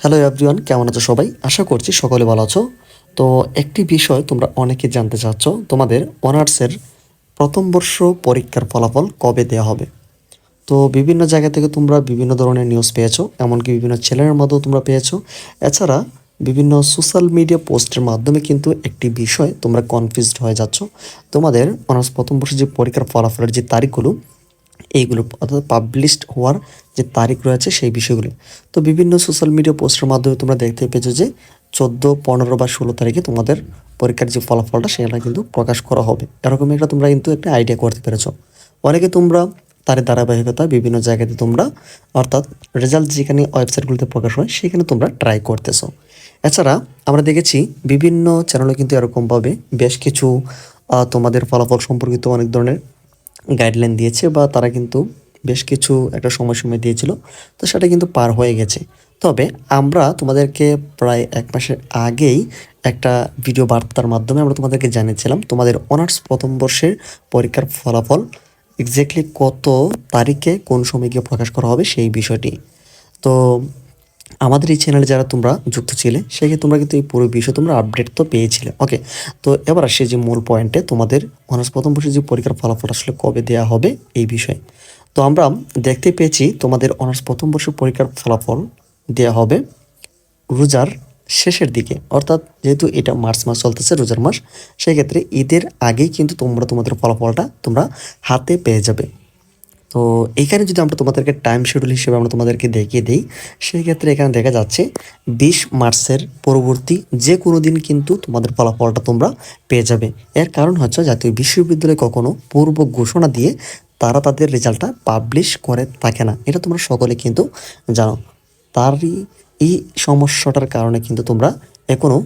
Hello everyone কেমন আছো সবাই? আশা করছি সকলে ভালো আছো। তো একটি বিষয় তোমরা অনেকে জানতে চাচ্ছ, তোমাদের অনার্সের প্রথম বর্ষ পরীক্ষার ফলাফল কবে দেওয়া হবে? তো বিভিন্ন জায়গা থেকে তোমরা বিভিন্ন ধরনের নিউজ পেয়েছ, এমনকি বিভিন্ন চ্যানেলের মাধ্যমেও তোমরা পেয়েছ। এছাড়া বিভিন্ন সোশ্যাল মিডিয়া পোস্টের মাধ্যমে কিন্তু একটি বিষয় তোমরা কনফিউজড হয়ে যাচ্ছ। তোমাদের অনার্স প্রথম বর্ষে যে পরীক্ষার ফলাফলের যে তারিখগুলো এইগুলো অর্থাৎ পাবলিশড হওয়ার যে তারিখ রয়েছে সেই বিষয়গুলো। তো বিভিন্ন সোশ্যাল মিডিয়া পোস্টের মাধ্যমে তোমরা দেখতে পেয়েছ যে চোদ্দ, পনেরো বা ষোলো তারিখে তোমাদের পরীক্ষার যে ফলাফলটা সেটা কিন্তু প্রকাশ করা হবে। এরকম একটা তোমরা কিন্তু একটা আইডিয়া করতে পেরেছ। অনেকে তোমরা তার ধারাবাহিকতা বিভিন্ন জায়গাতে তোমরা অর্থাৎ রেজাল্ট যেখানে ওয়েবসাইটগুলোতে প্রকাশ হয়, সেখানে তোমরা ট্রাই করতেছো। এছাড়া আমরা দেখেছি বিভিন্ন চ্যানেলে কিন্তু এরকমভাবে বেশ কিছু তোমাদের ফলাফল সম্পর্কিত অনেক ধরনের গাইডলাইন দিয়েছে বা তারা কিন্তু বেশ কিছু একটা সময়সীমা দিয়েছিল, তো সেটা কিন্তু পার হয়ে গেছে। তবে আমরা তোমাদেরকে প্রায় এক মাসের আগেই একটা ভিডিও বার্তার মাধ্যমে আমরা তোমাদেরকে জানিয়েছিলাম, তোমাদের অনার্স প্রথম বর্ষের পরীক্ষার ফলাফল এক্স্যাক্টলি কত তারিখে কোন সময় গিয়ে প্রকাশ করা হবে সেই বিষয়টি। তো আমাদের এই চ্যানেলে যারা তোমরা যুক্ত ছিলে সেক্ষেত্রে তোমরা কিন্তু এই পুরো বিষয়ে তোমরা আপডেট তো পেয়েছিলে। ওকে তো এবার আসে যে মূল পয়েন্টে তোমাদের অনার্স প্রথম বর্ষের যে পরীক্ষার ফলাফল আসলে কবে দেওয়া হবে এই বিষয়ে। তো আমরা দেখতে পেয়েছি তোমাদের অনার্স প্রথম বর্ষের পরীক্ষার ফলাফল দেওয়া হবে রোজার শেষের দিকে। অর্থাৎ যেহেতু এটা মার্চ মাস চলতেছে রোজার মাস সেক্ষেত্রে ঈদের আগেই কিন্তু তোমরা তোমাদের ফলাফলটা তোমরা হাতে পেয়ে যাবে। তো এখানে যদি আমরা তোমাদেরকে টাইম শিডিউল হিসেবে আমরা তোমাদেরকে দেখিয়ে দিই সেই ক্ষেত্রে এখানে দেখা যাচ্ছে বিশ মার্চের পরবর্তী যে কোনো দিন কিন্তু তোমাদের ফলাফলটা তোমরা পেয়ে যাবে। এর কারণ হচ্ছে জাতীয় বিশ্ববিদ্যালয় কখনো পূর্ব ঘোষণা দিয়ে তারা তাদের রেজাল্টটা পাবলিশ করে থাকে না। এটা তোমরা সকলে কিন্তু জানো। তারই এই সমস্যাটার কারণে কিন্তু তোমরা এখনও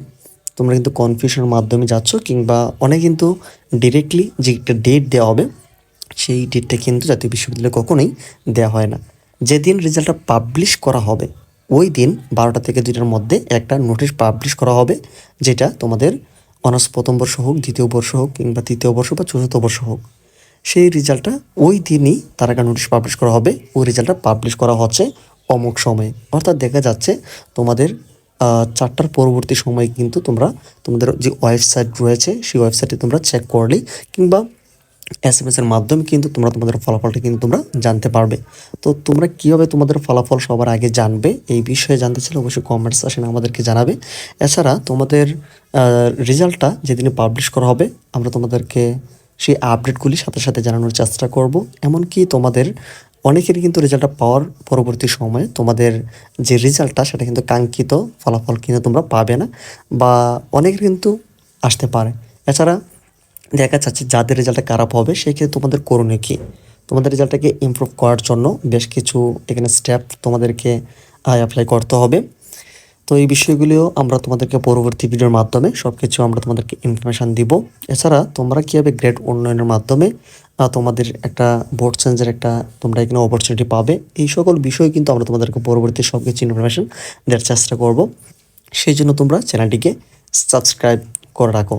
তোমরা কিন্তু কনফিউশনের মাধ্যমে যাচ্ছ কিংবা অনেক কিন্তু ডিরেক্টলি যে একটা ডেট দেওয়া হবে সেই ডেটটা কিন্তু জাতীয় বিশ্ববিদ্যালয়ে কখনোই দেওয়া হয় না। যেদিন রেজাল্টটা পাবলিশ করা হবে, ওই দিন বারোটা থেকে দুইটার মধ্যে একটা নোটিশ পাবলিশ করা হবে, যেটা তোমাদের অনার্স প্রথম বর্ষ হোক, দ্বিতীয় বর্ষ হোক, কিংবা তৃতীয় বর্ষ বা চতুর্থ বর্ষ হোক, সেই রেজাল্টটা ওই দিনই তার একটা নোটিশ পাবলিশ করা হবে, ওই রেজাল্টটা পাবলিশ করা হচ্ছে অমুক সময়ে। অর্থাৎ দেখা যাচ্ছে তোমাদের চারটার পরবর্তী সময়ে কিন্তু তোমরা, তোমাদের যে ওয়েবসাইট রয়েছে, সেই ওয়েবসাইটে তোমরা চেক করলেই, কিংবা এস এম এর মাধ্যমে কিন্তু তোমরা তোমাদের ফলাফলটা কিন্তু তোমরা জানতে পারবে। তো তোমরা কীভাবে তোমাদের ফলাফল সবার আগে জানবে, এই বিষয়ে জানতে চাইলে অবশ্যই কমেন্টস আসেন আমাদেরকে জানাবে। এছাড়া তোমাদের রেজাল্টটা যেদিনে পাবলিশ করা হবে, আমরা তোমাদেরকে সেই আপডেটগুলি সাথে সাথে জানানোর চেষ্টা করব। এমনকি তোমাদের অনেকেরই কিন্তু রেজাল্টটা পাওয়ার পরবর্তী সময়ে তোমাদের যে রেজাল্টটা, সেটা কিন্তু কাঙ্ক্ষিত ফলাফল কিন্তু তোমরা পাবে না বা অনেকের কিন্তু আসতে পারে। এছাড়া দেখা যাচ্ছে যাদের রেজাল্টটা খারাপ হবে সেক্ষেত্রে তোমাদের করণীয় কী? তোমাদের রেজাল্টটাকে ইমপ্রুভ করার জন্য বেশ কিছু এখানে স্টেপ তোমাদেরকে অ্যাপ্লাই করতে হবে। তো এই বিষয়গুলিও আমরা তোমাদেরকে পরবর্তী ভিডিওর মাধ্যমে সব কিছু আমরা তোমাদেরকে ইনফরমেশান দিব। এছাড়া তোমরা কীভাবে গ্রেড উন্নয়নের মাধ্যমে তোমাদের একটা বোর্ড চেঞ্জের একটা তোমরা এখানে অপরচুনিটি পাবে, এই সকল বিষয় কিন্তু আমরা তোমাদেরকে পরবর্তী সব কিছু ইনফরমেশান দেওয়ার চেষ্টা করব। সেই জন্য তোমরা চ্যানেলটিকে সাবস্ক্রাইব করে রাখো।